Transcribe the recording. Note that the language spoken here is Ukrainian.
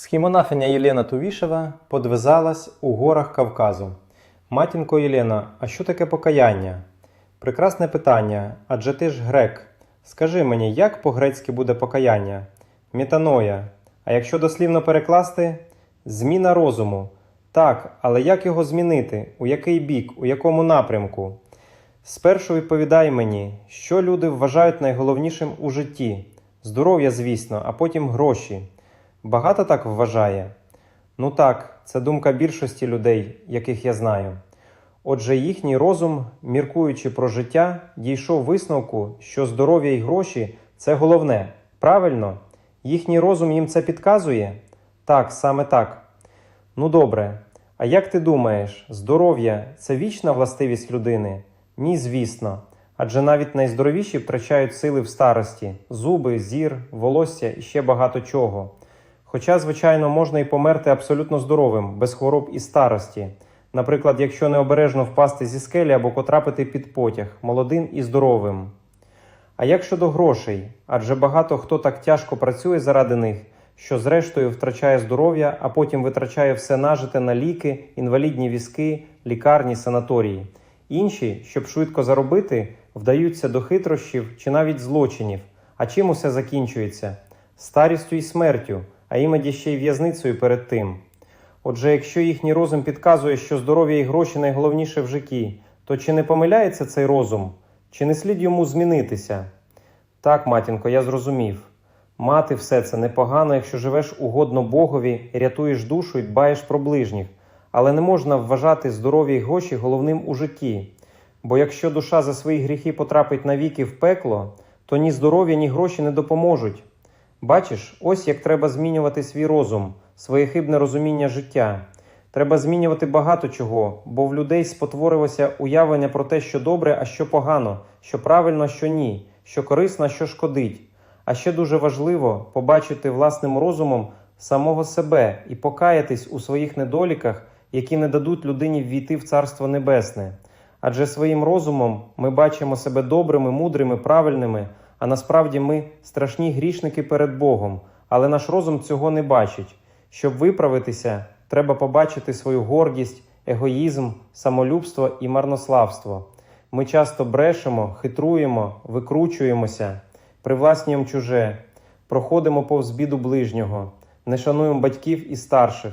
Схімонафиня Єлена Тувішева подвизалась у горах Кавказу. Матінко Єлена, а що таке покаяння? Прекрасне питання, адже ти ж грек. Скажи мені, як по-грецьки буде покаяння? Метаноя. А якщо дослівно перекласти? Зміна розуму. Так, але як його змінити? У який бік, у якому напрямку? Спершу відповідай мені, що люди вважають найголовнішим у житті? Здоров'я, звісно, а потім гроші. Багато так вважає? Ну так, це думка більшості людей, яких я знаю. Отже, їхній розум, міркуючи про життя, дійшов висновку, що здоров'я і гроші це головне. Правильно? Їхній розум їм це підказує? Так, саме так. Ну добре. А як ти думаєш, здоров'я це вічна властивість людини? Ні, звісно. Адже навіть найздоровіші втрачають сили в старості: зуби, зір, волосся і ще багато чого. Хоча, звичайно, можна і померти абсолютно здоровим, без хвороб і старості. Наприклад, якщо необережно впасти зі скелі або потрапити під потяг, молодим і здоровим. А як щодо грошей? Адже багато хто так тяжко працює заради них, що зрештою втрачає здоров'я, а потім витрачає все нажите на ліки, інвалідні візки, лікарні, санаторії. Інші, щоб швидко заробити, вдаються до хитрощів чи навіть злочинів. А чим усе закінчується? Старістю і смертю, а іноді ще й в'язницею перед тим. Отже, якщо їхній розум підказує, що здоров'я і гроші найголовніше в житті, то чи не помиляється цей розум? Чи не слід йому змінитися? Так, матінко, я зрозумів. Мати все це непогано, якщо живеш угодно Богові, рятуєш душу і дбаєш про ближніх, але не можна вважати здоров'я і гроші головним у житті. Бо якщо душа за свої гріхи потрапить навіки в пекло, то ні здоров'я, ні гроші не допоможуть. Бачиш, ось як треба змінювати свій розум, своє хибне розуміння життя. Треба змінювати багато чого, бо в людей спотворилося уявлення про те, що добре, а що погано, що правильно, що ні, що корисно, що шкодить. А ще дуже важливо побачити власним розумом самого себе і покаятись у своїх недоліках, які не дадуть людині ввійти в Царство Небесне. Адже своїм розумом ми бачимо себе добрими, мудрими, правильними, а насправді ми страшні грішники перед Богом, але наш розум цього не бачить. Щоб виправитися, треба побачити свою гордість, егоїзм, самолюбство і марнославство. Ми часто брешемо, хитруємо, викручуємося, привласнюємо чуже, проходимо повз біду ближнього, не шануємо батьків і старших,